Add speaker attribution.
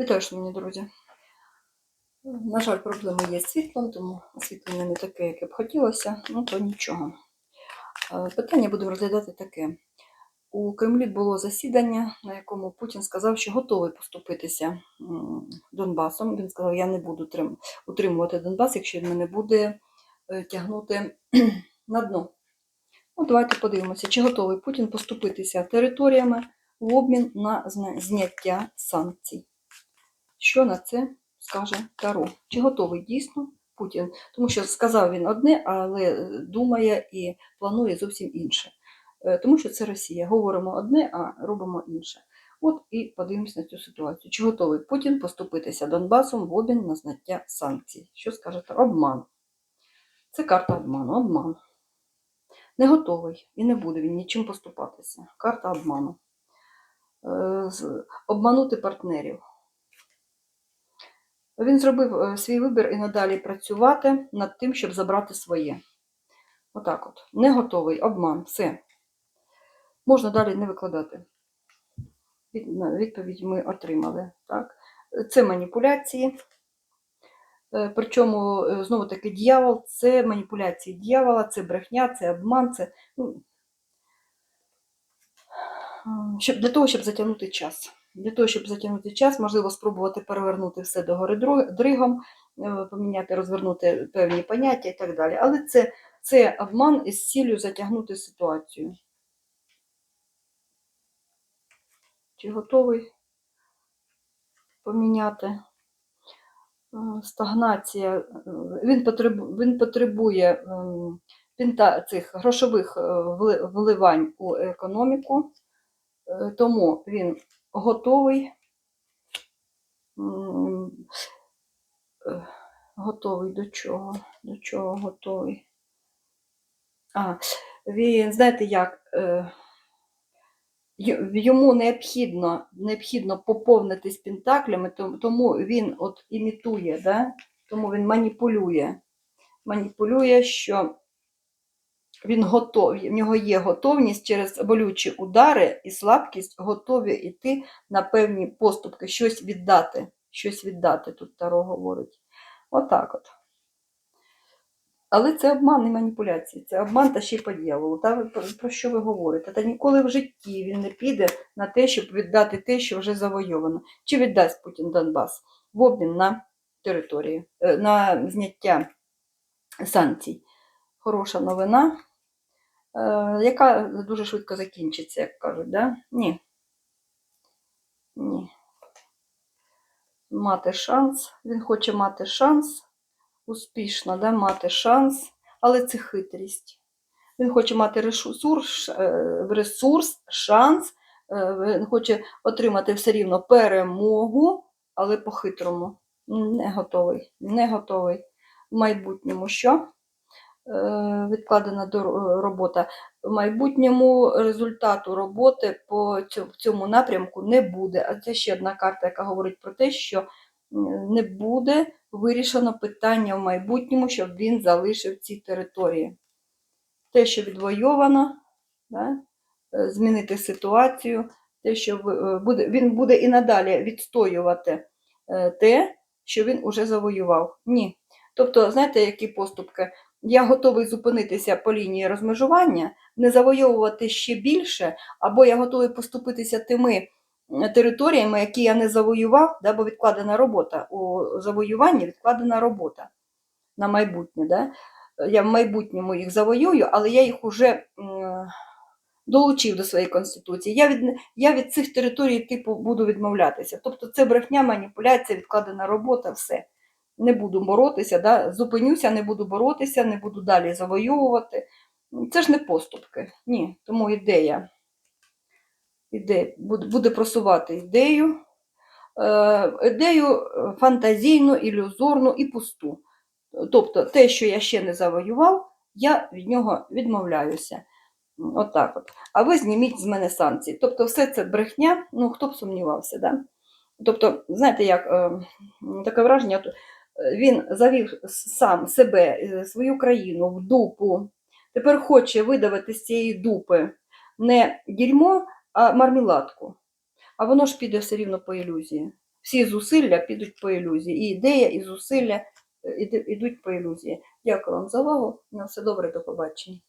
Speaker 1: Вітаю, шановні друзі. На жаль, проблеми є з світлом, тому освітлення не таке, яке б хотілося, ну то нічого. Е, Питання буду розглядати таке. У Кремлі було засідання, на якому Путін сказав, що готовий поступитися Донбасом. Він сказав, я не буду утримувати Донбас, якщо він мене буде е, тягнути на дно. Ну, давайте подивимося, чи готовий Путін поступитися територіями в обмін на зняття санкцій. Що на це скаже Таро? Чи готовий дійсно Путін? Тому що сказав він одне, але е, думає і планує зовсім інше. Е, Тому що це Росія. Говоримо одне, а робимо інше. От і подивимось на цю ситуацію. Чи готовий Путін поступитися Донбасом в обмін на зняття санкцій? Що скаже Таро? Обман. Це карта обману. Обман. Не готовий і не буде він нічим поступатися. Карта обману. Е, Обманути партнерів. Він зробив е, свій вибір і надалі працювати над тим, щоб забрати своє. Отак от. Не готовий, обман, все. Можна далі не викладати. Відповідь ми отримали. Так? Це маніпуляції. Е, Причому, е, знову таки, дьявол це маніпуляції дьявола, це брехня, це обман, це ну, щоб, для того, щоб затягнути час. Для того, щоб затягнути час, можливо, спробувати перевернути все догори дро- дригом, е, поміняти, розвернути певні поняття і так далі. Але це, це обман із цілею затягнути ситуацію. Чи готовий поміняти? Е, Стагнація. е, Він потребує, він потребує цих грошових вливань у економіку, тому він готовий. е, Готовий до чого? До чого готовий? А, він, знаєте як, е, йому необхідно, необхідно поповнитись пентаклями, тому він от імітує, да? тому він маніпулює. Маніпулює, що він готовий, в нього є готовність через болючі удари і слабкість готові йти на певні поступки, щось віддати. Щось віддати, тут Таро говорить. Отак от. Але це обман і маніпуляції, це обман та ще й по дьяволу. Та про- що ви говорите? Та ніколи в житті він не піде на те, щоб віддати те, що вже завойовано. Чи віддасть Путін Донбас в обмін на території, е, на зняття санкцій. Хороша новина, яка дуже швидко закінчиться, як кажуть, да? Ні. Ні. Мати шанс. Він хоче мати шанс успішно, да? мати шанс, але це хитрість. Він хоче мати ресурс, е, ресурс шанс, е, він хоче отримати все рівно перемогу, але по-хитрому. Не готовий. Не готовий. В майбутньому що? Е, Відкладена робота. В майбутньому результату роботи по цьому, в цьому напрямку не буде. А це ще одна карта, яка говорить про те, що не буде вирішено питання в майбутньому, щоб він залишив ці території. Те, що відвойовано, да, е, змінити ситуацію, те, що е, буде, він буде і надалі відстоювати е, те, що він уже завоював. Ні. Тобто, знаєте, які поступки? Я готовий зупинитися по лінії розмежування, не завойовувати ще більше, або я готовий поступитися тими територіями, які я не завоював, да, бо відкладена робота. У завоюванні відкладена робота на майбутнє. Да? Я в майбутньому їх завоюю, але я їх уже долучив до своєї конституції. Я від, я від цих територій типу буду відмовлятися. Тобто це брехня, маніпуляція, відкладена робота, все. Не буду боротися, да? зупинюся, не буду боротися, не буду далі завоювати. Це ж не поступки. Ні. Тому ідея. Іде, буде, просувати ідею, е, ідею е, фантазійну, ілюзорну і пусту. Тобто те, що я ще не завоював, я від нього відмовляюся. Отак от. А ви зніміть з мене санкції. Тобто, все це брехня, ну хто б сумнівався, да? Тобто, знаєте, як е, таке враження, от, він завів сам себе, е, свою країну в дупу. Тепер хоче видавати з цієї дупи не дерьмо, а мармеладку. А воно ж піде все рівно по ілюзії. всі зусилля підуть по ілюзії. І ідея, і зусилля йдуть по ілюзії. Дякую вам за увагу. На все добре, до побачення.